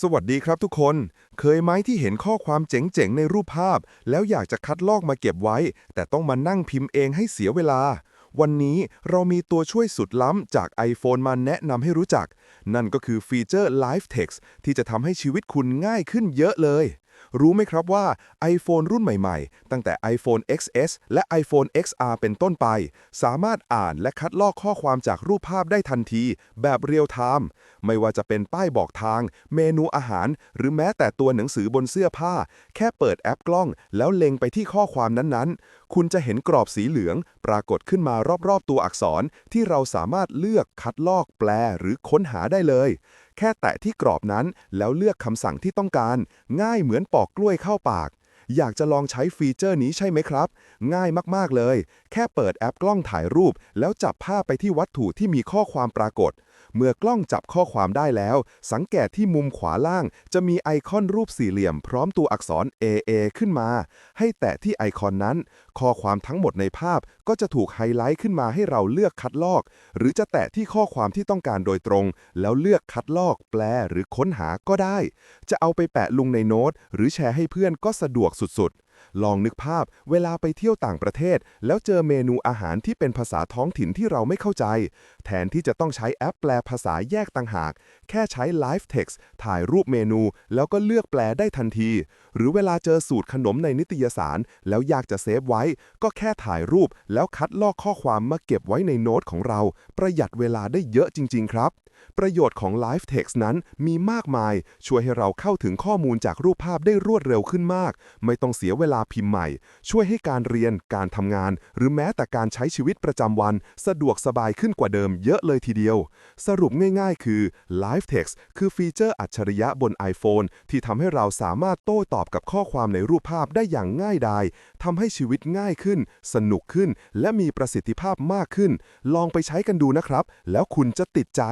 สวัสดีครับทุกคน เคยไหมที่เห็นข้อความเจ๋งๆ ในรูปภาพ แล้วอยากจะคัดลอกมาเก็บไว้ แต่ต้องมานั่งพิมพ์เองให้เสียเวลา วันนี้เรามีตัวช่วยสุดล้ำจาก iPhone มาแนะนำให้รู้จัก นั่นก็คือฟีเจอร์ Live Text ที่จะทำให้ชีวิตคุณง่ายขึ้นเยอะเลย รู้ไหมครับว่า iPhone รุ่นใหม่ๆ ตั้งแต่ iPhone XS และ iPhone XR เป็นต้นไป สามารถอ่านและคัดลอกข้อความจากรูปภาพได้ทันที แบบเรียลไทม์ไม่ว่าจะเป็นป้ายบอกทาง เมนูอาหาร หรือแม้แต่ตัวหนังสือบนเสื้อผ้า แค่เปิดแอปกล้อง แล้วเล็งไปที่ข้อความนั้นๆ คุณจะเห็นกรอบสีเหลือง ปรากฏขึ้นมารอบๆ ตัวอักษรที่เราสามารถเลือกคัดลอกแปลหรือค้นหาได้เลย แค่แตะที่กรอบนั้นแล้วเลือกคำสั่งที่ต้องการ ง่ายเหมือนปอกกล้วยเข้าปาก อยากจะลองใช้ฟีเจอร์นี้ใช่ไหมครับ ง่ายมากๆเลย แค่เปิดแอปกล้องถ่ายรูป แล้วจับภาพไปที่วัตถุที่มีข้อความปรากฏ เมื่อกล้องจับข้อความได้แล้ว สังเกตที่มุมขวาล่าง จะมีไอคอนรูปสี่เหลี่ยม พร้อมตัวอักษร AA ขึ้นมา ให้แตะที่ไอคอนนั้น ข้อความทั้งหมดในภาพก็จะถูกไฮไลท์ขึ้นมาให้เราเลือกคัดลอก หรือจะแตะที่ข้อความที่ต้องการโดยตรง แล้วเลือกคัดลอก แปลหรือค้นหาก็ได้ จะเอาไปแปะลงในโน้ต หรือแชร์ให้เพื่อนก็สะดวกสุดๆ ลองนึกภาพเวลาไปเที่ยวต่างประเทศ แล้วเจอเมนูอาหารที่เป็นภาษาท้องถิ่นที่เราไม่เข้าใจ แทนที่จะต้องใช้แอปแปลภาษาแยกต่างหาก แค่ใช้ Live Text ถ่ายรูปเมนู แล้วก็เลือกแปลได้ทันที หรือเวลาเจอสูตรขนมในนิตยสาร แล้วอยากจะเซฟไว้ ก็แค่ถ่ายรูป แล้วคัดลอกข้อความมาเก็บไว้ในโน้ตของเรา ประหยัดเวลาได้เยอะจริง ๆ ครับ ประโยชน์ของ Live Text นั้นมีมากมาย ช่วยให้เราเข้าถึงข้อมูลจากรูปภาพได้รวดเร็วขึ้นมาก ไม่ต้องเสียเวลาพิมพ์ใหม่ ช่วยให้การเรียน การทำงาน หรือแม้แต่การใช้ชีวิตประจำวัน สะดวกสบายขึ้นกว่าเดิมเยอะเลยทีเดียว สรุปง่ายๆ คือ Live Text คือฟีเจอร์อัจฉริยะบน iPhone ที่ทำให้เราสามารถโต้ตอบกับข้อความในรูปภาพได้อย่างง่ายดายทำให้ชีวิตง่ายขึ้น สนุกขึ้น และมีประสิทธิภาพมากขึ้น ลองไปใช้กันดูนะครับ แล้วคุณจะติดใจ